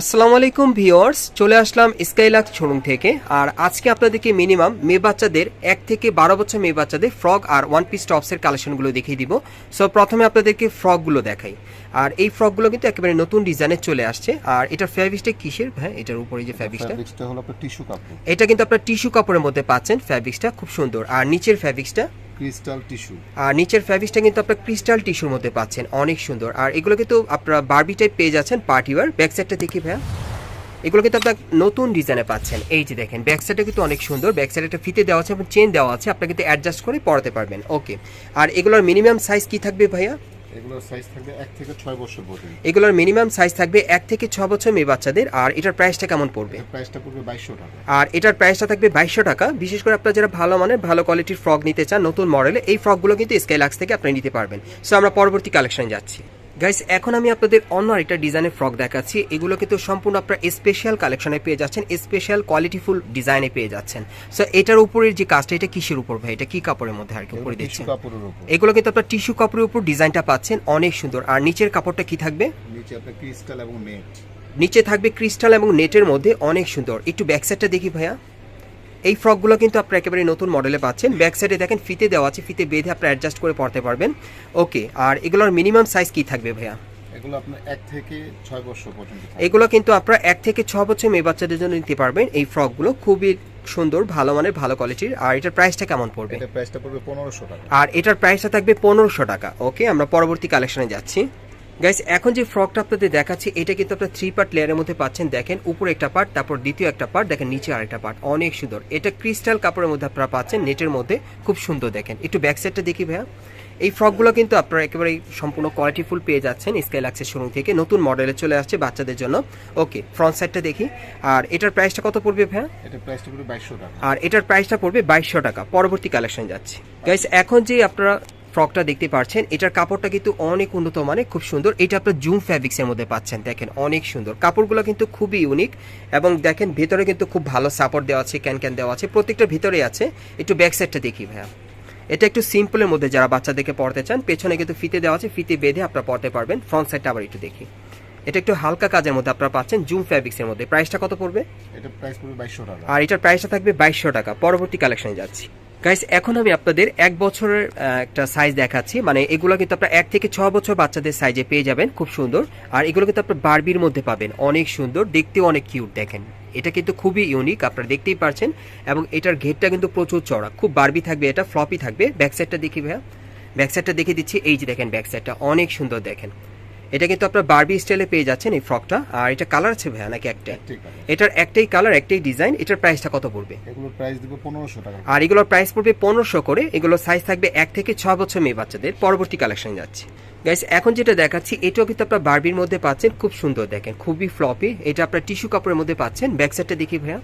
আসসালামু আলাইকুম ভিওয়ার্স চলে আসলাম স্কাইলাক্স শোরুম থেকে। আর আজকে আপনাদেরকে মিনিমাম মেয়ে বাচ্চাদের এক থেকে বারো বছর মেয়ে বাচ্চাদের ফ্রক আর ওয়ান পিস টপসের কালেকশনগুলো দেখিয়ে দিব। সো প্রথমে আপনাদেরকে ফ্রকগুলো দেখাই। আর এই ফ্রকগুলো কিন্তু একেবারে নতুন ডিজাইনে চলে আসছে। আর এটার ফ্যাব্রিক্সটা কিসের? হ্যাঁ এটার উপরে যে ফ্যাব্রিক্সটা ফ্যাব্রিক্সটা হলো আপনার টিস্যু কাপড়। এটা কিন্তু আপনার টিস্যু কাপড়ের মধ্যে পাচ্ছেন ফ্যাব্রিক্সটা খুব সুন্দর। আর নিচের ফ্যাব্রিক্সটা ক্রিস্টাল টিস্যু। আর নিচের ফ্যাব্রিক্সটা কিন্তু আপনার ক্রিস্টাল টিস্যুর মধ্যে পাচ্ছেন, অনেক সুন্দর। আর এগুলো কিন্তু আপনারা বারবি টাইপ পেয়ে যাচ্ছেন পার্টি ওয়ার ব্যাক সাইডটা দেখি ভাইয়া। এগুলো কিন্তু আপনার নতুন ডিজাইনে পাচ্ছেন। এই যে দেখেন ব্যাক সাইডটা কিন্তু অনেক সুন্দর। ব্যাক সাইডে একটা ফিতে দেওয়া আছে এবং চেন দেওয়া আছে। আপনি কিন্তু অ্যাডজাস্ট করে পরাতে পারবেন। ওকে আর এগুলোর মিনিমাম সাইজ কি থাকবে ভাইয়া? এগুলোর সাইজ থাকবে এক থেকে ছয় বছর পর্যন্ত। এগুলোর মিনিমাম সাইজ থাকবে এক থেকে ছ বছর মেয়ে বাচ্চাদের আর এটার প্রাইসটা কেমন পড়বে? প্রাইসটা পড়বে বাইশশো টাকা। আর এটার প্রাইসটা থাকবে বাইশশো টাকা। বিশেষ করে আপনারা যারা ভালো মানের ভালো কোয়ালিটির ফ্রক নিতে চান নতুন মডেলে এই ফ্রকগুলো কিন্তু স্কাইলাক্স থেকে আপনি নিতে পারবেন। সো আমরা পরবর্তী কালেকশন যাচ্ছি। গাইস এখন আমি আপনাদের অন্য আরেকটা ডিজাইনের ফ্রক দেখাচ্ছি। এগুলো কিন্তু সম্পূর্ণ আপনার স্পেশাল কালেকশনে পেয়ে যাচ্ছেন স্পেশাল কোয়ালিটিফুল ডিজাইনে পেয়ে যাচ্ছেন। সো এটার উপরের যে কাজটা এটা কিসের উপর ভাই? এটা কি কাপড়ের মধ্যে আর কি উপরে দিচ্ছেন এগুলো কিন্তু আপনার টিস্যু কাপড়ের উপর ডিজাইনটা পাচ্ছেন অনেক সুন্দর। আর নিচের কাপড়টা কি থাকবে? নিচে আপনার ক্রিস্টাল এবং নেট নিচে থাকবে ক্রিস্টাল এবং নেটের মধ্যে অনেক সুন্দর। একটু ব্যাক সাইডটা দেখি ভাইয়া। এই ফ্রকগুলো কিন্তু আপনারা একেবারে নতুন মডেলে পাচ্ছেন। ব্যাক সাইডে দেখেন ফিতে দেওয়া আছে ফিতে বেঁধে আপনারা অ্যাডজাস্ট করে পড়তে পারবেন। ওকে আর এগুলোর মিনিমাম সাইজ কি থাকবে ভাইয়া? এগুলো আপনার এক থেকে ছয় বছর পর্যন্ত। এগুলো কিন্তু আপনারা এক থেকে ছ বছর মেয়ে বাচ্চাদের জন্য নিতে পারবেন এই ফ্রকগুলো। খুবই সুন্দর ভালো মানের ভালো কোয়ালিটির আর এটার প্রাইসটা কেমন পড়বে? এটার প্রাইসটা পড়বে পনেরোশো টাকা। আর এটার প্রাইসটা থাকবে পনেরোশো টাকা। ওকে আমরা পরবর্তী কালেকশনে যাচ্ছি। গাইস এখন যে ফ্রকটা আপনাদের দেখাচ্ছি এটা কিন্তু আপনার থ্রি পার্ট লেয়ারের মধ্যে পাচ্ছেন। দেখেন উপরে একটা পার্ট তারপর দ্বিতীয় একটা পার্ট দেখেন নিচে আরেকটা পার্ট অনেক সুন্দর। এটা ক্রিস্টাল কাপড়ের মধ্যে আপনারা পাচ্ছেন নেটের মধ্যে। খুব সুন্দর দেখেন। একটু ব্যাক সাইডটা দেখি ভাইয়া। এই ফ্রকগুলো কিন্তু আপনারা একেবারে সম্পূর্ণ কোয়ালিটিফুল পেয়ে যাচ্ছেন স্কাইলাক্সের শোরুম থেকে। নতুন মডেলে চলে আসছে বাচ্চাদের জন্য। ওকে ফ্রন্ট সাইডটা দেখি। আর এটার প্রাইসটা কত পড়বে ভাইয়া? এটার প্রাইসটা পড়বে বাইশশো টাকা। আর এটার প্রাইসটা পড়বে বাইশশো টাকা। পরবর্তী কালেকশন যাচ্ছে। গাইস এখন যে আপনারা ফ্রকটা দেখতে পাচ্ছেন এটার কাপড়টা কিন্তু অনেক উন্নত মানে খুব সুন্দর। এটা আপনার জুম ফ্যাব্রিক্সের মধ্যে পাচ্ছেন দেখেন অনেক সুন্দর। কাপড়গুলো কিন্তু খুবই ইউনিক এবং দেখেন ভেতরে কিন্তু খুব ভালো সাপোর্ট দেওয়া আছে ক্যান ক্যান দেওয়া আছে প্রত্যেকটা ভিতরে আছে। একটু ব্যাক সাইডটা দেখি ভাইয়া। এটা একটু সিম্পলের মধ্যে যারা বাচ্চাদেরকে পড়তে চান পেছনে কিন্তু ফিতে দেওয়া আছে ফিতে বেঁধে আপনারা পড়তে পারবেন। ফ্রন্ট সাইডটা আবার একটু দেখি। এটা একটু হালকা কাজের মধ্যে আপনারা পাচ্ছেন জুম ফ্যাব্রিক্সের মধ্যে। প্রাইসটা কত পড়বে? এটার প্রাইস পড়বে বাইশশো টাকা। আর এটার প্রাইসটা থাকবে বাইশশো টাকা। পরবর্তী কালেকশনে যাচ্ছি। গাইস এখন আমি আপনাদের এক বছরের একটা সাইজ দেখাচ্ছি। মানে এগুলো কিন্তু আপনার এক থেকে ছ বছর বাচ্চাদের সাইজে পেয়ে যাবেন, খুব সুন্দর। আর এগুলো কিন্তু আপনার বারবির মধ্যে পাবেন, অনেক সুন্দর, দেখতেও অনেক কিউট দেখেন। এটা কিন্তু খুবই ইউনিক আপনারা দেখতেই পারছেন। এবং এটার ঘেরটা কিন্তু প্রচুর চড়া খুব বারবি থাকবে, এটা ফ্লপি থাকবে। ব্যাক সাইডটা দেখি ভাইয়া। ব্যাক সাইডটা দেখিয়ে দিচ্ছি, এই যে দেখেন ব্যাক সাইডটা অনেক সুন্দর দেখেন। এটা কিন্তু আপনার বারবি স্টাইলে পেয়ে যাচ্ছেন এই ফ্রকটা আর এটা কালার আছে ভাইয়া নাকি একটা এটার একটাই কালার একটাই ডিজাইন এটার প্রাইসটা কত পড়বে? এগুলোর প্রাইস দিব পনেরোশো টাকা। আর এগুলোর প্রাইস পড়বে পনেরোশো করে। এগুলোর সাইজ থাকবে এক থেকে ছ বছর মেয়ে বাচ্চাদের। পরবর্তী কালেকশন যাচ্ছে। গাইস এখন যেটা দেখাচ্ছি এটাও কিন্তু আপনার বারবির মধ্যে পাচ্ছেন। খুব সুন্দর দেখেন খুবই ফ্লপি এটা আপনার টিস্যু কাপড়ের মধ্যে পাচ্ছেন। ব্যাক সাইডটা দেখি ভাইয়া।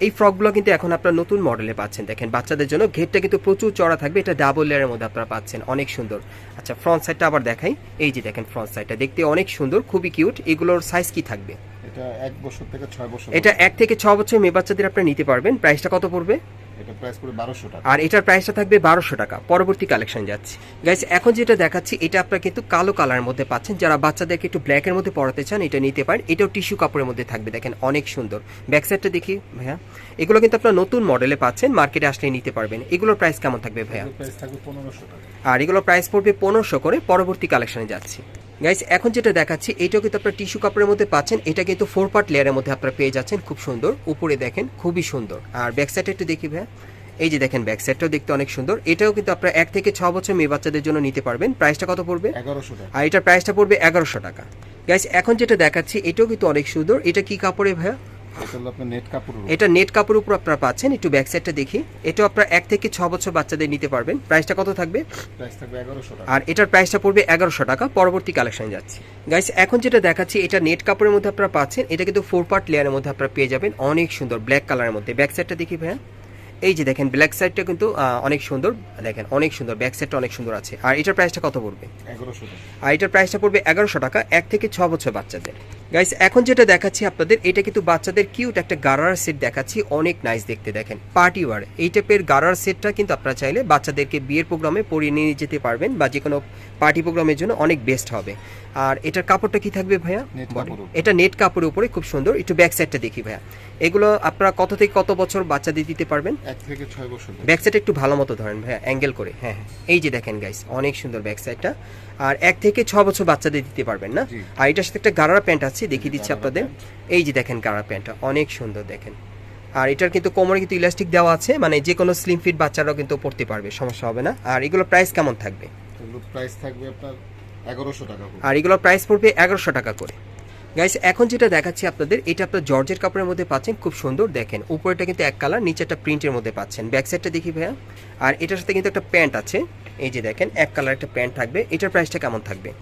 এই ফ্রকগুলো কিন্তু এখন আপনার নতুন মডেলে পাচ্ছেন। দেখেন বাচ্চাদের জন্য ঘেরটা কিন্তু প্রচুর চড়া থাকবে। এটা ডাবল লেয়ারের মধ্যে আপনারা পাচ্ছেন। অনেক সুন্দর। আচ্ছা ফ্রন্ট সাইডটা আবার দেখাই। এই যে দেখেন ফ্রন্ট সাইডটা দেখতে অনেক সুন্দর খুবই কিউট এগুলোর সাইজ কি থাকবে? এটা এক বছর থেকে ছয় বছর এটা এক থেকে ছ বছর মেয়ে বাচ্চাদের আপনারা নিতে পারবেন। প্রাইসটা কত পড়বে? এটা প্রাইস পড়বে বারোশো টাকা। আর এটার প্রাইসটা থাকবে বারোশো টাকা। পরবর্তী কালেকশন যাচ্ছে। গাইস এখন যেটা দেখাচ্ছি এটা আপনারা কিন্তু কালো কালারের মধ্যে পাচ্ছেন। যারা বাচ্চাদেরকে একটু ব্ল্যাকের মধ্যে পড়াতে চান এটা নিতে পারেন। এটাও টিস্যু কাপড়ের মধ্যে থাকবে দেখেন অনেক সুন্দর। ব্যাক সাইডটা দেখি ভাইয়া। এগুলো কিন্তু আপনারা নতুন মডেলে পাচ্ছেন মার্কেটে আসলে নিতে পারবেন। এগুলোর প্রাইস কেমন থাকবে ভাইয়া? প্রাইস থাকবে পনেরোশো টাকা। আর এগুলোর প্রাইস পড়বে পনেরোশো করে। পরবর্তী কালেকশনে যাচ্ছি। গাইস এখন যেটা দেখাচ্ছি এটাও কিন্তু আপনারা টিস্যু কাপড়ের মধ্যে পাচ্ছেন। এটা কিন্তু ফোর পার্ট লেয়ারের মধ্যে আপনারা পেয়ে যাচ্ছেন খুব সুন্দর। উপরে দেখেন খুবই সুন্দর। আর ব্যাক সাইডটা একটু দেখি ভাইয়া। এই যে দেখেন ব্যাক সাইডটাও দেখতে অনেক সুন্দর। এটাও কিন্তু আপনারা এক থেকে ছ বছর মেয়ে বাচ্চাদের জন্য নিতে পারবেন। প্রাইসটা কত পড়বে? এগারোশো টাকা। আর এটার প্রাইসটা পড়বে এগারোশো টাকা। গাইস এখন যেটা দেখাচ্ছি এটাও কিন্তু অনেক সুন্দর। এটা কি কাপড়ে ভাইয়া? এটা নেট কাপড়ের উপর। এটা আপনারা পাচ্ছেন একটু ব্যাক সাইডটা দেখি। এটাও আপনারা এক থেকে ছ বছর বাচ্চাদের নিতে পারবেন। প্রাইসটা কত থাকবে? আর এটার প্রাইসটা পড়বে এগারোশো টাকা। পরবর্তী কালেকশন যাচ্ছে। গাইস এখন যেটা দেখাচ্ছি এটা নেট কাপড়ের মধ্যে আপনারা পাচ্ছেন। এটা কিন্তু ফোর পার্ট লেয়ারের মধ্যে আপনারা পেয়ে যাবেন। অনেক সুন্দর ব্ল্যাক কালারের মধ্যে। ব্যাক সাইডটা দেখি ভাইয়া। এই যে দেখেন ব্ল্যাক সাইডটা কিন্তু অনেক সুন্দর। দেখেন অনেক সুন্দর। ব্যাক সাইডটা অনেক সুন্দর আছে। আর এটার প্রাইসটা কত পড়বে? আর এটার প্রাইসটা পড়বে এগারোশো টাকা এক থেকে ছ বছর বাচ্চাদের। গাইস এখন যেটা দেখাচ্ছি আপনাদের এটা কিন্তু বাচ্চাদের কিউট একটা গারার সেট দেখাচ্ছি অনেক নাইস দেখতে দেখেন পার্টি ওয়ার এই টাইপের গারার সেটটা কিন্তু আপনারা চাইলে বাচ্চাদেরকে বিয়ের প্রোগ্রামে পরিয়ে নিয়ে যেতে পারবেন বা যে কোনো পার্টি প্রোগ্রামের জন্য অনেক বেস্ট হবে। আর এটার কাপড়টা কি থাকবে ভাইয়া। এটা নেট কাপড়ের উপরে খুব সুন্দর। একটু ব্যাক সাইডটা দেখি ভাইয়া। এগুলো আপনারা কত থেকে কত বছর বাচ্চাদের দিতে পারবেন? এক থেকে ছয় বছর। ব্যাক সাইড একটু ভালো মতো ধরেন ভাইয়া অ্যাঙ্গেল করে হ্যাঁ হ্যাঁ। এই যে দেখেন গাইস অনেক সুন্দর ব্যাক সাইডটা আর এক থেকে ছ বছর বাচ্চাদের দিতে পারবেন না। আর এটার সাথে একটা গারারা প্যান্ট আছে দেখিয়ে দিচ্ছি আপনাদের। এই যে দেখেন গারারা প্যান্টটা অনেক সুন্দর দেখেন। আর এটার কিন্তু কোমরে কিন্তু ইলাস্টিক দেওয়া আছে মানে যে কোনো স্লিম ফিট বাচ্চারাও কিন্তু পড়তে পারবে সমস্যা হবে না। আর এগুলো প্রাইস কেমন থাকবে? প্রাইস থাকবে আপনার এগারোশো টাকা আর এগুলোর প্রাইস পড়বে এগারোশো টাকা করে। গাইস এখন যেটা দেখাচ্ছি আপনাদের এটা আপনার জর্জের কাপড়ের মধ্যে পাচ্ছেন খুব সুন্দর দেখেন। উপরেটা কিন্তু এক কালার নিচে একটা প্রিন্টের মধ্যে পাচ্ছেন। ব্যাক সাইডটা দেখি ভাইয়া। আর এটার সাথে কিন্তু একটা প্যান্ট আছে। এই যে দেখেন এক কালার একটা প্যান্ট থাকবে। এটার প্রাইসটা কেমন থাকবে?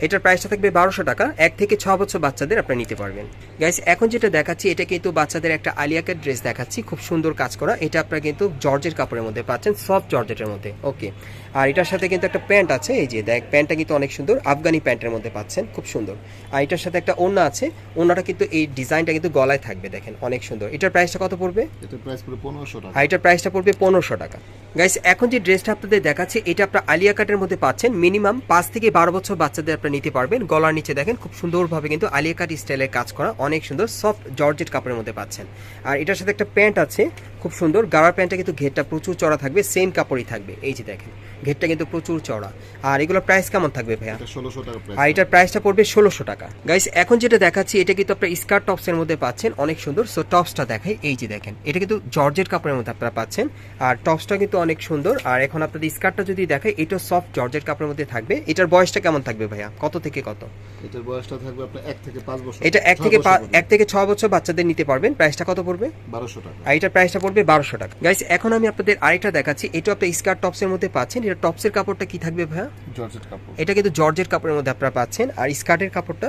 এটার প্রাইসটা থাকবে বারোশো টাকা। এক থেকে ছ বছর বাচ্চাদের আপনারা নিতে পারবেন। গাইস এখন যেটা দেখাচ্ছি এটা কিন্তু বাচ্চাদের একটা আলিয়াকের ড্রেস দেখাচ্ছি। খুব সুন্দর কাজ করা। এটা আপনারা কিন্তু জর্জের কাপড়ের মধ্যে পাচ্ছেন সফট জর্জেটের মধ্যে। ওকে আর এটার সাথে কিন্তু একটা প্যান্ট আছে। এই যে দেখ প্যান্টটা কিন্তু অনেক সুন্দর। আফগানি প্যান্টের মধ্যে পাচ্ছেন খুব সুন্দর। আর এটার সাথে একটা ওড়না আছে। ওড়নাটা কিন্তু এই ডিজাইনটা কিন্তু গলায় থাকবে দেখেন অনেক সুন্দর। এটার প্রাইসটা কত পড়বে? এটার প্রাইস পড়বে পনেরোশো টাকা। আর এটার প্রাইসটা পড়বে পনেরোশো টাকা। গাইস এখন যে ড্রেসটা আপনাদের দেখাচ্ছি, এটা আপনার আলিয়া কাটের মধ্যে পাচ্ছেন। মিনিমাম পাঁচ থেকে বারো বছর বাচ্চাদের আপনারা নিতে পারবেন। গলার নিচে দেখেন, খুব সুন্দরভাবে কিন্তু আলিয়া কাট স্টাইলের কাজ করা, অনেক সুন্দর সফট জর্জেট কাপড়ের মধ্যে পাচ্ছেন। আর এটার সাথে একটা প্যান্ট আছে খুব সুন্দর। গাড়ার প্যান্টটা কিন্তু ঘেরটা প্রচুর চড়া থাকবে সেম কাপড়ই থাকবে। এই যে দেখেন ঘেরটা কিন্তু প্রচুর চড়া। আর এগুলোর প্রাইস কেমন থাকবে ভাইয়া? এটা ষোলোশো টাকা আর এটার প্রাইসটা পড়বে ষোলোশো টাকা। গাইস এখন যেটা দেখাচ্ছি এটা কিন্তু আপনার স্কার্ট টপসের মধ্যে পাচ্ছেন অনেক সুন্দর। সো টপসটা দেখাই এই যে দেখেন এটা কিন্তু জর্জের কাপড়ের মধ্যে আপনারা পাচ্ছেন। আর টপসটা কিন্তু অনেক সুন্দর। আর এখন আপনাদের স্কার্টটা যদি দেখাই এটা সফট জর্জের কাপড়ের মধ্যে থাকবে। এটার বয়সটা কেমন থাকবে ভাইয়া? কত থেকে কত? এটার বয়সটা থাকবে আপনার এক থেকে পাঁচ বছর। এটা এক থেকে। এক থেকে ছ বছর বাচ্চাদের নিতে পারবেন। প্রাইসটা কত পড়বে? বারোশো টাকা। আর এটার প্রাইসটা পড়বে বারোশো টাকা। গাইস এখন আমি আপনাদের আরেকটা দেখাচ্ছি। এটা আপনার স্কার্ট টপসের মধ্যে পাচ্ছেন। এটা টপসের কাপড়টা কি থাকবে ভাইয়া? জর্জেট কাপড়। এটা কিন্তু জর্জের কাপড়ের মধ্যে আপনারা পাচ্ছেন। আর স্কার্টের কাপড়টা?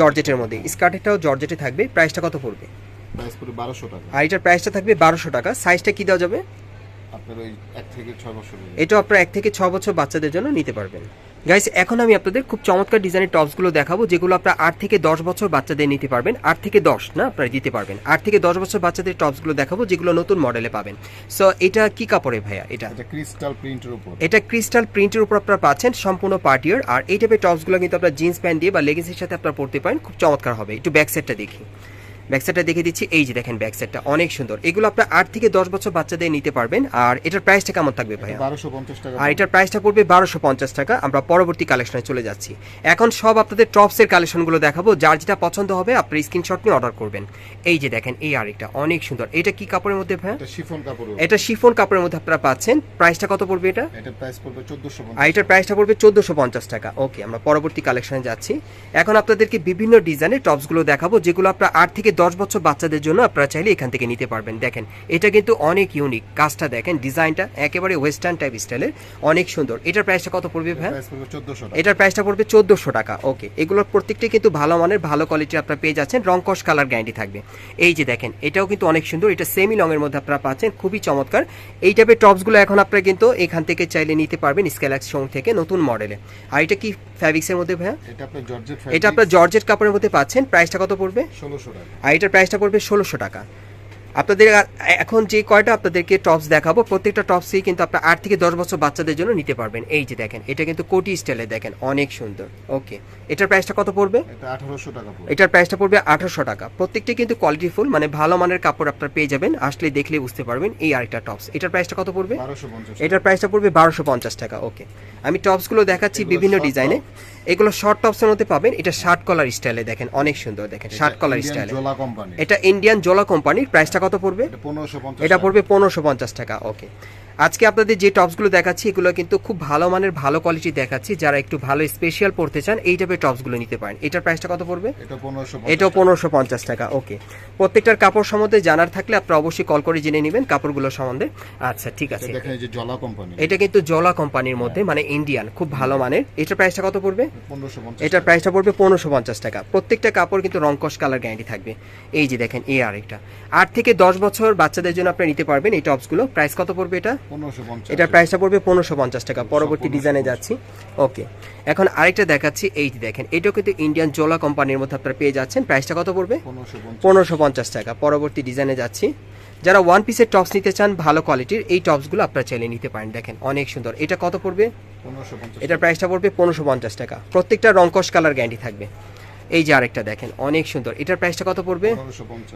জর্জেটের মধ্যে। স্কার্টেরটাও জর্জেটে থাকবে। প্রাইসটা কত পড়বে? প্রাইস পড়বে বারোশো টাকা। আর এটার প্রাইসটা থাকবে বারোশো টাকা। সাইজটা কি দেওয়া যাবে? আপনার ওই এক থেকে ছয় বছর এটা আপনারা এক থেকে ছ বছর বাচ্চাদের জন্য নিতে পারবেন। গাইস এখন আমি আপনাদের খুব চমৎকার ডিজাইনের টপসগুলো দেখাবো যেগুলো আপনারা আট থেকে দশ বছর বাচ্চাদের নিতে পারবেন। আট থেকে দশ না আপনারা দিতে পারবেন। আট থেকে দশ বছর বাচ্চাদের টপসগুলো দেখাবো যেগুলো নতুন মডেলে পাবেন। সো এটা কি কাপড়ে ভাইয়া এটা? ক্রিস্টাল প্রিন্টের উপর। এটা ক্রিস্টাল প্রিন্টের উপর আপনারা পাচ্ছেন সম্পূর্ণ পার্টিয়ার আর এই টাইপের টপসগুলো কিন্তু আপনারা জিন্স প্যান্ট দিয়ে বা লেগিংসের সাথে আপনারা পড়তে পারেন। খুব চমৎকার হবে। একটু ব্যাক সাইডটা দেখি। ব্যাক সাইডটা দেখে দিচ্ছি। এই যে দেখেন ব্যাক সাইডটা অনেক সুন্দর। এগুলো আপনার আট থেকে দশ বছর বাচ্চাদের নিতে পারবেন। আর এটার প্রাইসটা কেমন থাকবে ভাইয়া? বারোশো পঞ্চাশ টাকা। আর এটার প্রাইসটা পড়বে বারোশো পঞ্চাশ টাকা। আমরা পরবর্তী কালেকশনে চলে যাচ্ছি। এখন সব আপনাদের টপসের কালেকশনগুলো দেখাবো। যার যেটা পছন্দ হবে আপনার স্ক্রিনশট নিয়ে অর্ডার করবেন। এই যে দেখেন এই আরেকটা অনেক সুন্দর। এটা কি কাপড়ের মধ্যে এটা শিফন কাপড় এটা শিফন কাপড়ের মধ্যে আপনারা পাচ্ছেন। প্রাইসটা কত পড়বে এটা? এটা প্রাইস পড়বে চোদ্দশো আর এটার প্রাইসটা পড়বে চোদ্দোশো পঞ্চাশ টাকা। ওকে আমরা পরবর্তী কালেকশনে যাচ্ছি। এখন আপনাদেরকে বিভিন্ন ডিজাইনের টপসগুলো দেখাবো যেগুলো আপনার আট থেকে দশ বছর বাচ্চাদের জন্য আপনারা চাইলে এখান থেকে নিতে পারবেন। দেখেন এটা কিন্তু অনেক ইউনিক কাজটা দেখেন ডিজাইনটা একেবারে ওয়েস্টার্ন টাইপ স্টাইলের অনেক সুন্দর। এটার প্রাইসটা কত পড়বে ভাই? এটার প্রাইসটা পড়বে চোদ্দোশো টাকা। ওকে এগুলোর প্রত্যেকটাই কিন্তু ভালো মানের ভালো কোয়ালিটির আপনারা পেয়ে যাচ্ছেন। রং কস কালার গ্যারান্টি থাকবে। এই যে দেখেন এটাও কিন্তু অনেক সুন্দর। এটা সেমি রঙের মধ্যে আপনারা পাচ্ছেন। খুবই চমৎকার। এই টাইপের টপসগুলো এখন আপনারা কিন্তু এখান থেকে চাইলে নিতে পারবেন স্কেলাক্স শোং থেকে নতুন মডেলে আর এটা কি ফ্যাব্রিক্সের মধ্যে ভাইয়া? এটা আপনার জর্জেট এটা আপনার জর্জেট কাপড়ের মধ্যে পাচ্ছেন। প্রাইসটা কত পড়বে? ষোলোশো টাকা। আর এটার প্রাইসটা পড়বে ষোলোশো টাকা। আপনাদের এখন যে কয়টা আপনাদেরকে টপস দেখাবো প্রত্যেকটা টপসই কিন্তু আপনার আট থেকে দশ বছর বাচ্চাদের জন্য নিতে পারবেন। এই যে দেখেন এটা কিন্তু কোটি স্টাইলে দেখেন অনেক সুন্দর। ওকে এটার প্রাইসটা কত পড়বে? আঠারোশো টাকা এটার প্রাইসটা পড়বে আঠারোশো টাকা। প্রত্যেকটি কিন্তু কোয়ালিটি ফুল মানে ভালো মানের কাপড় আপনার পেয়ে যাবেন আসলে দেখলে বুঝতে পারবেন এই আরেকটা টপস এটার প্রাইসটা কত পড়বে? এটার প্রাইসটা পড়বে বারোশো পঞ্চাশ টাকা ওকে আমি টপসগুলো দেখাচ্ছি বিভিন্ন ডিজাইনে এগুলো শর্ট টপসের মধ্যে পাবেন। এটা শার্ট কলার স্টাইলে দেখেন অনেক সুন্দর দেখেন শার্ট কলার স্টাইলে জোলা কোম্পানি এটা ইন্ডিয়ান জোলা কোম্পানির প্রাইসটা কত পড়বে? এটা পড়বে পনেরোশো পঞ্চাশ টাকা ওকে আজকে আপনাদের যে টপসগুলো দেখাচ্ছি এগুলো কিন্তু খুব ভালো মানের ভালো কোয়ালিটি দেখাচ্ছি। যারা একটু ভালো স্পেশাল পড়তে চান এই টাইপের টপসগুলো নিতে পারেন। এটার প্রাইসটা কত পড়বে? এটা পনেরোশো এটাও পনেরোশো পঞ্চাশ টাকা ওকে প্রত্যেকটার কাপড় সম্বন্ধে জানার থাকলে আপনারা অবশ্যই কল করে জেনে নেবেন কাপড়গুলো সম্বন্ধে। আচ্ছা ঠিক আছে। দেখেন জলা কোম্পানি এটা কিন্তু জলা কোম্পানির মধ্যে মানে ইন্ডিয়ান খুব ভালো মানের। এটার প্রাইসটা কত পড়বে? এটার প্রাইসটা পড়বে পনেরোশো পঞ্চাশ টাকা। প্রত্যেকটা কাপড় কিন্তু রংকশ কালার গ্যারান্টি থাকবে। এই যে দেখেন এই আরেকটা আট থেকে দশ বছর বাচ্চাদের জন্য আপনি নিতে পারবেন এই টপসগুলো প্রাইস কত পড়বে এটা? এটার প্রাইসটা পড়বে পনেরোশো পঞ্চাশ টাকা। পরবর্তী ডিজাইনে যাচ্ছি। ওকে এখন আরেকটা দেখাচ্ছি এই দেখেন এটাও কিন্তু ইন্ডিয়ান জোলা কোম্পানির মধ্যে আপনারা পেয়ে যাচ্ছেন। প্রাইসটা কত পড়বে? পনেরোশো পঞ্চাশ। টাকা। পরবর্তী ডিজাইনে যাচ্ছি। যারা ওয়ান পিসের টপস নিতে চান ভালো কোয়ালিটির এই টপসগুলো আপনারা চাইলে নিতে পারেন। দেখেন অনেক সুন্দর। এটা কত পড়বে? এটার প্রাইসটা পড়বে পনেরোশো পঞ্চাশ টাকা। প্রত্যেকটা রঙ্কশ কালার গ্যারান্টি থাকবে। এই যে আরেকটা দেখেন অনেক সুন্দর। এটার প্রাইসটা কত পড়বে?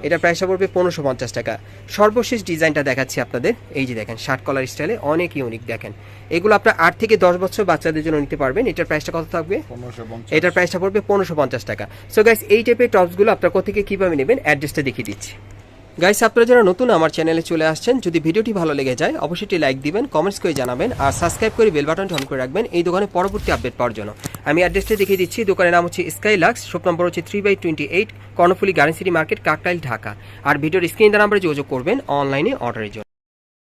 এটার প্রাইসটা পড়বে পনেরোশো পঞ্চাশ টাকা। সর্বশেষ ডিজাইনটা দেখাচ্ছি আপনাদের। এই যে দেখেন শার্ট কলার স্টাইলে অনেক ইউনিক দেখেন। এগুলো আপনার আট থেকে দশ বছর বাচ্চাদের জন্য নিতে পারবেন। এটার প্রাইসটা কত থাকবে? এটার প্রাইসটা পড়বে পনেরোশো পঞ্চাশ টাকা। সো গাইস এই টাইপের টপসগুলো আপনার কোথেকে কীভাবে নেবেন? অ্যাড্রেসটা দেখিয়ে দিচ্ছি। গাইস আপনারা যারা নতুন আমার চ্যানেলে চলে আসছেন, যদি ভিডিওটি ভালো লেগে যায়, অবশ্যই লাইক দিবেন কমেন্টস করে জানাবেন, আর সাবস্ক্রাইব করে বেল বাটনটি অন করে রাখবেন এই দোকানে পরবর্তী আপডেট পাওয়ার জন্য। আমি অ্যাড্রেসটি দেখিয়ে দিচ্ছি, দোকানের নাম হচ্ছে স্কাই লাক্স শপ নম্বর হচ্ছে three by twenty eight Karnaphuli garden city market Kakrail Dhaka. আর ভিডিওর স্ক্রিন দ্বারা আমরা যোগাযোগ করবেন অনলাইনে অর্ডারের জন্য।